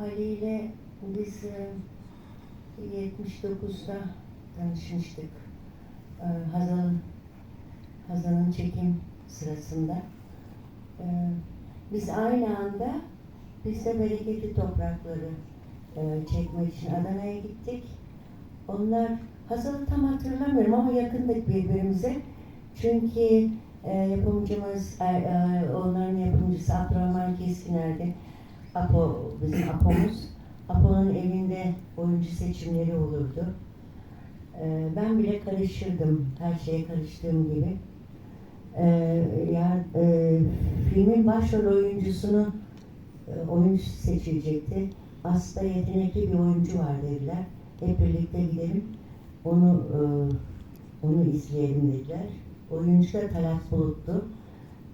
Ali ile biz e, 79'da tanışmıştık. E, Hazal'ın Hazal'ın çekim sırasında. E, Biz aynı anda biz de bereketli toprakları e, çekmek için Adana'ya gittik. Onlar Hazal'ı tam hatırlamıyorum ama yakındık birbirimize. Çünkü e, yapımcımız, e, e, onların Keskiner'di. Apo, bizim Apo'muz. Apo'nun evinde oyuncu seçimleri olurdu. E, ben bile karışırdım, her şeye karıştığım gibi. E, ya, e, filmin başrol oyuncusunu e, oyuncu seçilecekti. Aslında yetenekli bir oyuncu var dediler. Hep birlikte gidelim, onu e, onu izleyelim dediler. Oyuncu da Talat Bulut'tu.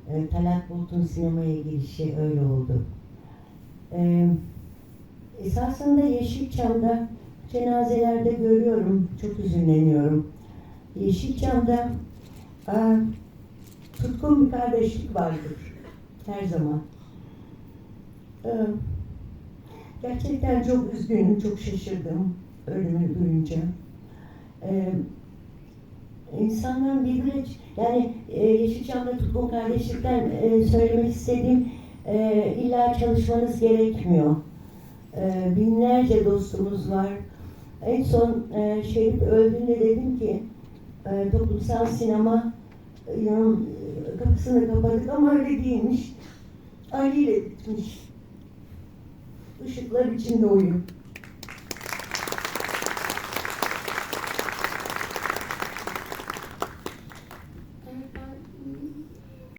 E, Talat Bulut'un sinemaya girişi öyle oldu. E, esasında Yeşilçam'da cenazelerde görüyorum, çok üzünleniyorum. Yeşilçam'da aa, tutkun bir kardeşlik vardır her zaman. E, gerçekten çok üzgünüm, çok şaşırdım ölümü duyunca. E, İnsanların birbirine yani e, Yeşilçam'da tutkun kardeşlikten e, söylemek istediğim e, illa çalışmanız gerekmiyor. E, binlerce dostumuz var. En son e, Şerif öldüğünde dedim ki e, toplumsal sinema e, yan, e, kapısını kapadık ama öyle değilmiş. Ali ile bitmiş. Işıklar içinde oyun.